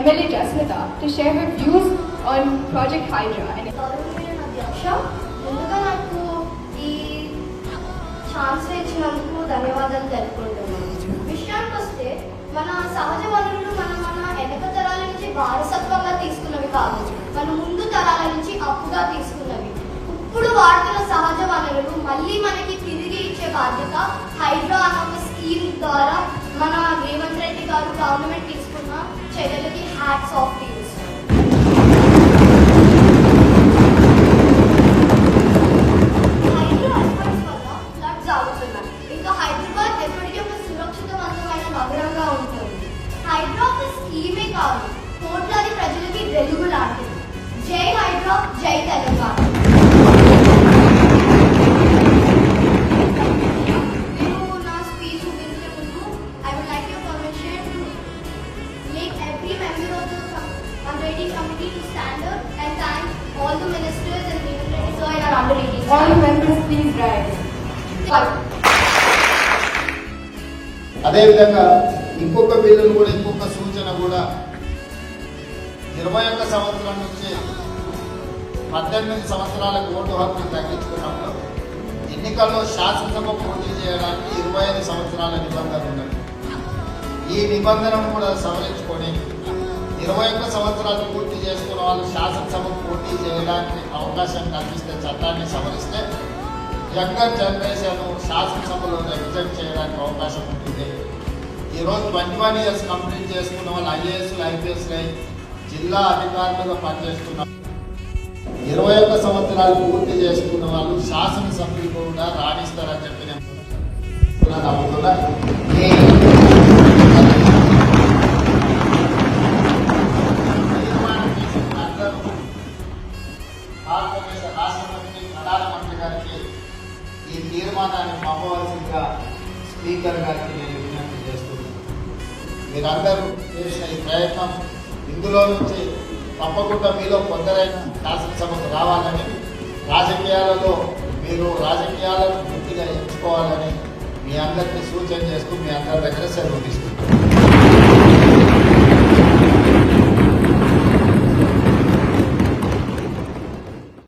MLA Jasmitha to share her views on project Hydraa and గౌరవనీయ అధ్యక్ష ముందుగా నాకు ఈ ఛాన్స్ ఇచ్చినందుకు ధన్యవాదాలు తెలుపుకుంటున్నాను. విషయానికి వస్తే మన సహజ వనరులు మన మన వెనక తరాల నుంచి వారసత్వంగా తీసుకున్నవి కాదు. మన ముందు తరాల నుంచి అప్పుగా తీసుకున్నవి. ఇప్పుడు వాడుతున్న సహజ వనరులు మళ్ళీ మనకి తిరిగి ఇచ్చే బాధ్యత హైడ్రా అన్న స్కీమ్ ద్వారా మన రేవంత్ రెడ్డి గారు గవర్నమెంట్ తీసుకున్న చర్యలు parts of every member of the underwriting committee to stand up and thank all the ministers and Revan Reddy sir in our underwriting. All members please right అదేవిధంగా ఇంకొక బిల్లును కూడా ఇంకొక సూచన కూడా ఇరవై ఒక్క సంవత్సరం నుంచి పద్దెనిమిది సంవత్సరాలకు ఓటు హక్కు తగ్గించుకున్నప్పుడు ఎన్నికల్లో శాసనసభ పోటీ చేయడానికి ఇరవై ఐదు సంవత్సరాల నిబంధన ఉన్నది ఈ నిబంధనను కూడా సవరించుకొని ఇరవై ఒక్క సంవత్సరాలు పూర్తి చేసుకున్న వాళ్ళు శాసనసభకు పోటీ చేయడానికి అవకాశం కల్పిస్తే చట్టాన్ని సవరిస్తే యంగర్ జనరేషన్ శాసనసభలో రిప్రజెంట్ చేయడానికి అవకాశం ఉంటుంది. ఈరోజు ట్వంటీ వన్ ఇయర్స్ కంప్లీట్ చేసుకున్న వాళ్ళు ఐఏఎస్లు ఐపీఎస్లై జిల్లా అధికారులుగా పనిచేస్తున్నారు. ఇరవై ఒక్క సంవత్సరాలు పూర్తి చేసుకున్న వాళ్ళు శాసనసభ్యులు కూడా రాణిస్తారని చెప్పి నేను నమ్ముతున్నా ఈ తీర్మానాన్ని పంపవలసిందిగా స్పీకర్ గారికి నేను విజ్ఞప్తి చేస్తున్నాను. మీరందరూ చేసిన ఈ ప్రయత్నం ఇందులో నుంచి తప్పకుండా మీలో కొందరైనా శాసనసభకు రావాలని రాజకీయాలలో మీరు రాజకీయాలను పూర్తిగా ఎంచుకోవాలని మీ అందరికీ సూచన చేస్తూ మీ అందరి దగ్గర సెలవు తీసుకుంటున్నాను.